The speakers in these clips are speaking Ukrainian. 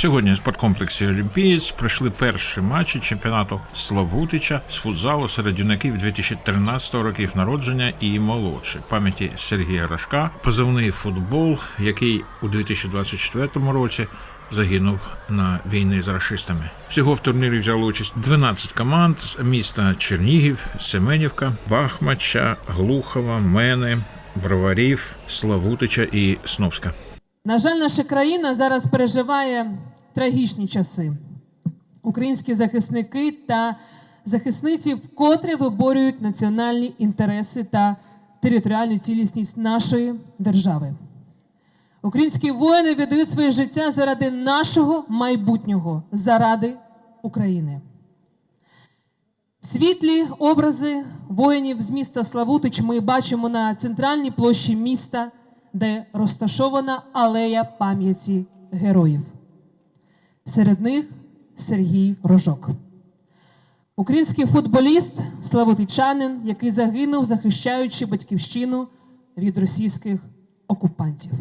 Сьогодні в спорткомплексі Олімпієць пройшли перші матчі чемпіонату Славутича з футзалу серед юнаків 2013 років народження і молодших. Пам'яті Сергія Рашка, позивний футбол, який у 2024 році загинув на війни з рашистами. Всього в турнірі взяло участь 12 команд з міста Чернігів, Семенівка, Бахмача, Глухова, Мени, Броварів, Славутича і Сновська. На жаль, наша країна зараз переживає трагічні часи. Українські захисники та захисниці вкотре виборюють національні інтереси та територіальну цілісність нашої держави. Українські воїни віддають своє життя заради нашого майбутнього, заради України. Світлі образи воїнів з міста Славутич ми бачимо на центральній площі міста, де розташована алея пам'яті героїв. Серед них Сергій Рожок. Український футболіст, славутичанин, який загинув, захищаючи батьківщину від російських окупантів.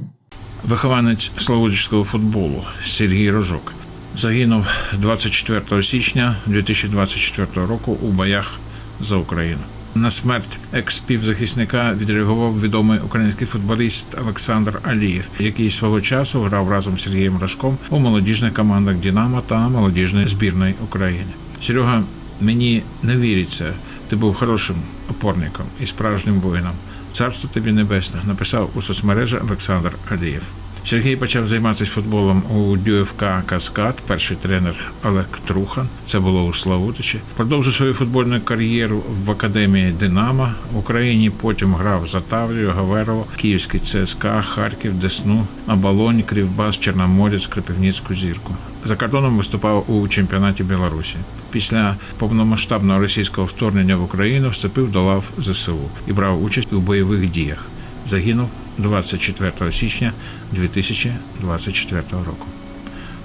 Вихованець славутського футболу Сергій Рожок загинув 24 січня 2024 року у боях за Україну. На смерть екс-співзахисника відреагував відомий український футболіст Олександр Алієв, який свого часу грав разом з Сергієм Рожком у молодіжних командах Дінамо та молодіжної збірної України. Серега, мені не віриться. Ти був хорошим опорником і справжнім воїном. Царство тобі небесне, написав у соцмережі Олександр Алієв. Сергій почав займатися футболом у ДЮФК Каскад, перший тренер Олег Трухан. Це було у Славутичі. Продовжив свою футбольну кар'єру в академії Динамо в Україні. Потім грав за Таврію, Гаверово, Київський ЦСКА, Харків, Десну, Оболонь, Кривбас, Чорноморець, Кропивницьку зірку. За кордоном виступав у чемпіонаті Білорусі. Після повномасштабного російського вторгнення в Україну вступив до лав ЗСУ і брав участь у бойових діях. Загинув 24 січня 2024 року.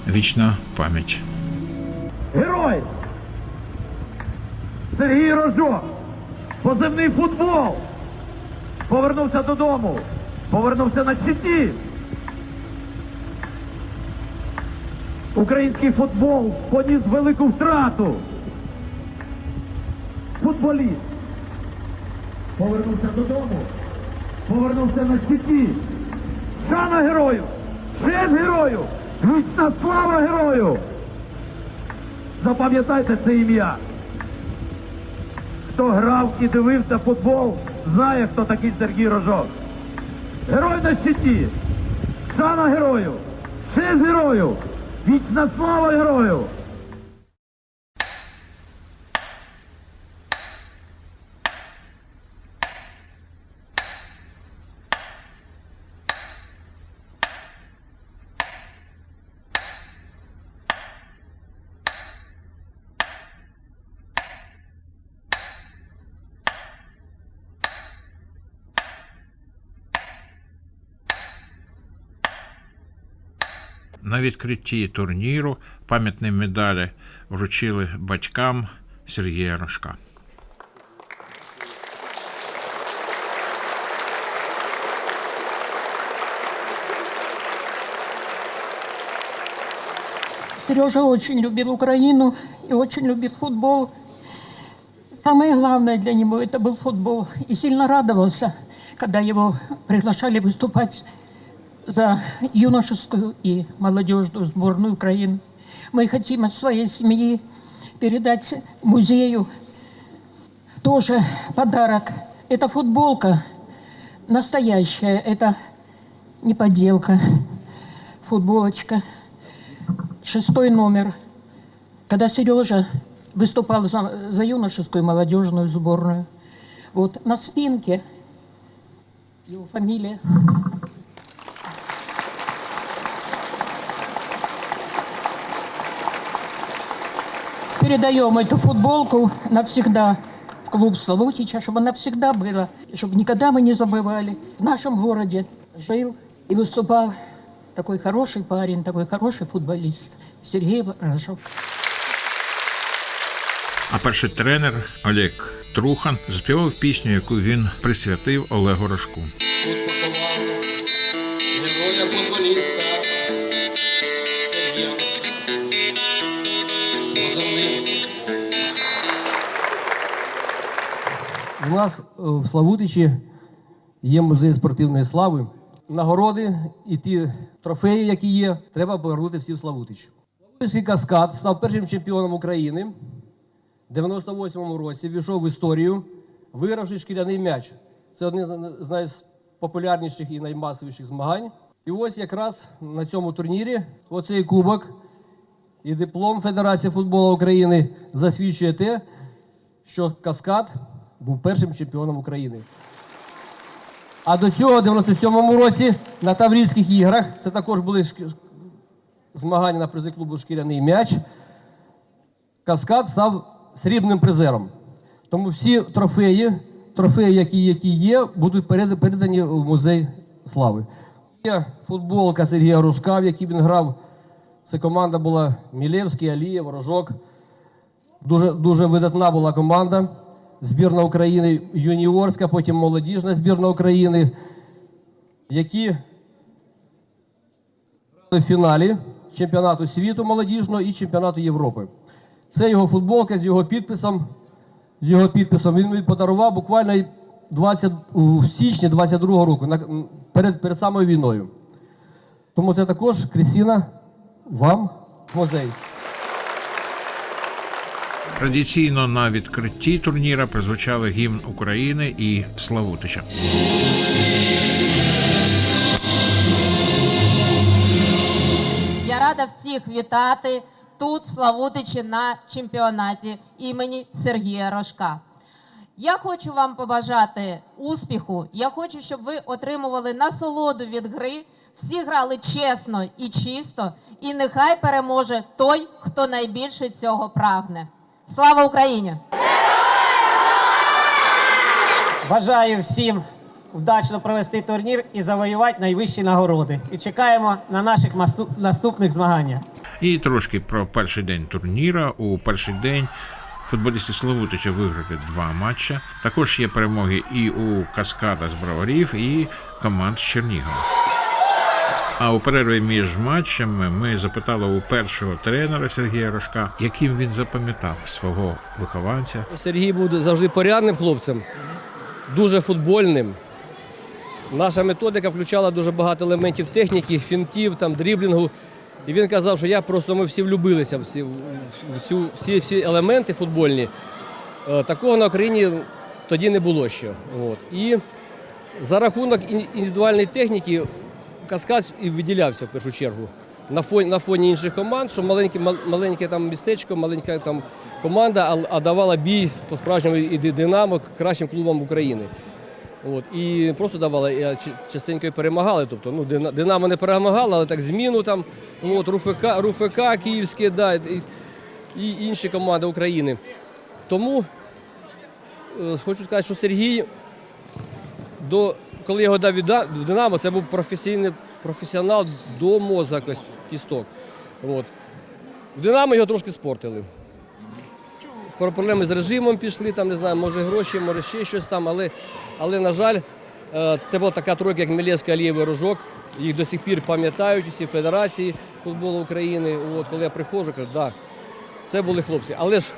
Вічна пам'ять. Герой! Сергій Рожок! Позивний футбол! Повернувся додому! Повернувся на щиті! Український футбол поніс велику втрату! Футболіст! Повернувся додому! Повернувся на щиті! Шана герою! Честь герою! Вічна слава герою! Запам'ятайте це ім'я. Хто грав і дивився футбол, знає, хто такий Сергій Рожок. Герой на щиті. Шана герою. Честь герою. Вічна слава герою. На відкритті турніру пам'ятні медалі вручили батькам Сергія Рожка. Сережа очень любил Украину и очень любил футбол. Самое главное для него это был футбол. И сильно радовался, когда его приглашали выступать за юношескую и молодежную сборную Украины. Мы хотим от своей семьи передать музею тоже подарок. Это футболка настоящая, это не подделка. Футболочка шестой номер, когда Сережа выступал за, за юношескую молодежную сборную. Вот на спинке его фамилия. Передаем эту футболку навсегда в клуб Славутича, чтобы она всегда была, и чтобы никогда мы не забывали. В нашем городе жил и выступал такой хороший парень, такой хороший футболист Сергей Рожок. А перший тренер Олег Трухан заспівав пісню, яку він присвятив Олегу Рожку. У нас е, в Славутичі є музей спортивної слави. Нагороди і ті трофеї, які є, треба повернути всі в Славутич. Славутичський каскад став першим чемпіоном України. В 98-му році війшов в історію, вигравши шкіряний м'яч. Це одне з- з найпопулярніших і наймасовіших змагань. І ось якраз на цьому турнірі оцей кубок і диплом Федерації футболу України засвідчує те, що Каскад був першим чемпіоном України. А до цього, в 97-му році, на Таврійських іграх, це також були змагання на призи клубу Шкіряний м'яч. Каскад став срібним призером. Тому всі трофеї, трофеї, які, які є, будуть передані в музей слави. Є футболка Сергія Ружка, в якій він грав. Це команда була Мілєвський, Алієв, Рожок. Дуже, дуже видатна була команда. Збірна України юніорська, потім молодіжна збірна України, які грали в фіналі чемпіонату світу молодіжного і чемпіонату Європи. Це його футболка з його підписом. З його підписом він подарував буквально 20, в січні 22-го року, на- перед, перед самою війною. Тому це також Крістіна, вам музей. Традиційно на відкритті турніра прозвучали гімн України і Славутича. Я рада всіх вітати тут, в Славутичі, на чемпіонаті імені Сергія Рожка. Я хочу вам побажати успіху. Я хочу, щоб ви отримували насолоду від гри. Всі грали чесно і чисто, і нехай переможе той, хто найбільше цього прагне. Слава Україні! Бажаю всім вдачно провести турнір і завоювати найвищі нагороди. І чекаємо на наших масту- наступних змаганнях. І трошки про перший день турніра. У перший день футболісти Славутича виграли два матча. Також є перемоги і у Каскада з Броварів, і команд з Чернігова. А у перерві між матчами ми запитали у першого тренера Сергія Рожка, яким він запам'ятав свого вихованця. Сергій був завжди порядним хлопцем, дуже футбольним. Наша методика включала дуже багато елементів техніки, фінтів, там, дріблінгу. І він казав, що я просто ми всі влюбилися в ці, в всі, всі елементи футбольні. Е, Такого на Україні тоді не було ще. От. І за рахунок індивідуальної техніки Каскад і виділявся в першу чергу. На фоні, на фоні інших команд, що маленьке, маленьке там містечко, маленька там команда, а, давала бій по справжньому і Динамо кращим клубам України. От, і просто давала, а, частенько і перемагали. Тобто, ну, Динамо не перемагало, але так зміну там, ну, от, РУФК, РУФК Київське, да, і, і інші команди України. Тому е, хочу сказати, що Сергій до, коли його дав в Динамо, це був професійний професіонал до мозга кісток. От. В Динамо його трошки спортили. Про проблеми з режимом пішли, там, не знаю, може гроші, може ще щось там, але, але на жаль, е, це була така тройка, як Мілєвський, Алієв Рожок. Їх до сих пір пам'ятають усі федерації футболу України. От, коли я приходжу, кажу, да, це були хлопці. Але ж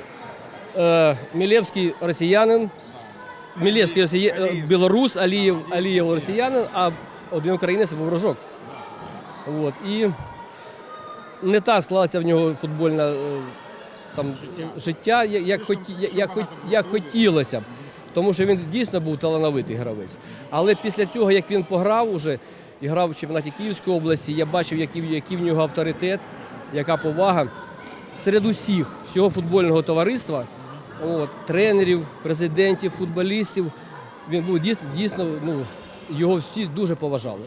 е, Мілєвський росіянин, Мілєвський е, білорус, Алієв, Алієв росіянин, а один українець був Рожок. От, і не так склалася в нього футбольна е, там, життя, як, як, як хотілося б. Тому що він дійсно був талановитий гравець. Але після цього, як він пограв уже і грав в чемпіонаті Київської області, я бачив, який, який в нього авторитет, яка повага серед усіх, всього футбольного товариства, от, тренерів, президентів, футболістів. Він був дійсно, дійсно ну, його всі дуже поважали.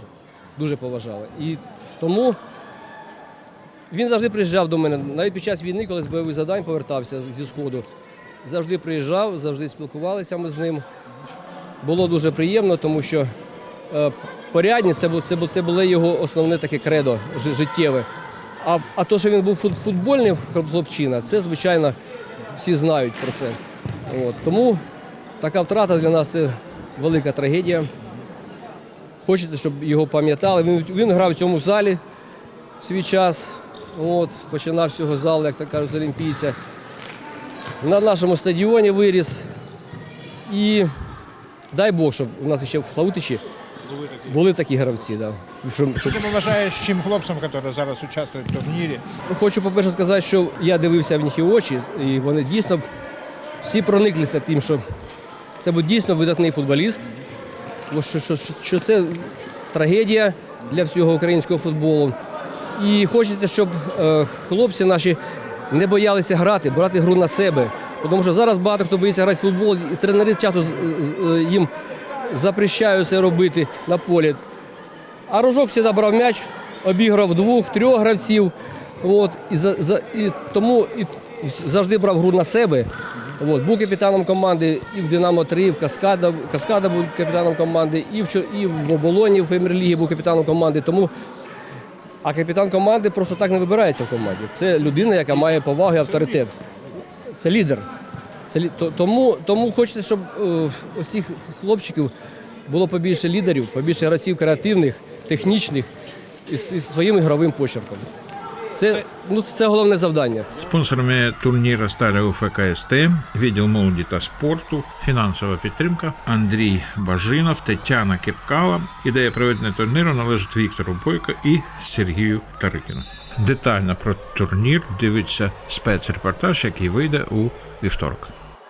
Дуже поважали. І тому він завжди приїжджав до мене, навіть під час війни, коли з бойових завдань повертався зі Сходу. Завжди приїжджав, завжди спілкувалися ми з ним. Було дуже приємно, тому що е, порядність це, це, це було його основне таке кредо життєве. А, а то, що він був фут- футбольний хлопчина, це, звичайно, всі знають про це. От. Тому така втрата для нас це велика трагедія. Хочеться, щоб його пам'ятали. Він, він грав в цьому залі свій час. От, починав цього залу, як так кажуть, олімпійця. На нашому стадіоні виріс. І дай Бог, щоб у нас ще в Славутичі були такі гравці. Да. Щоб... Що ти побажаєш чим хлопцям, які зараз участвують в турнірі? Хочу, по-перше, сказати, що я дивився в їхні очі, і вони дійсно всі прониклися тим, що це був дійсно видатний футболіст, бо що, що, що, що це трагедія для всього українського футболу. І хочеться, щоб е, хлопці наші не боялися грати, брати гру на себе. Тому що зараз багато хто боїться грати в футбол, і тренери часто з- з- е, їм запрещають це робити на полі. А Рожок завжди брав м'яч, обіграв двох, трьох гравців. От, і, за, за, і тому і завжди брав гру на себе. От, був капітаном команди і в Динамо 3, і в Каскада, Каскада був капітаном команди, і в, і в Оболоні в прем'єр-лігі був капітаном команди. Тому, а капітан команди просто так не вибирається в команді. Це людина, яка має повагу і авторитет. Це лідер. Це, тому, тому хочеться, щоб е, усіх хлопчиків було побільше лідерів, побільше гравців креативних, технічних із, із своїм ігровим почерком. Це, ну, це головне завдання. Спонсорами турніру стали УФКСТ, відділ молоді та спорту, фінансова підтримка Андрій Бажинов, Тетяна Кепкала. Ідея проведення турніру належить Віктору Бойко і Сергію Тарикіну. Детально про турнір дивиться спецрепортаж, який вийде у вівторок.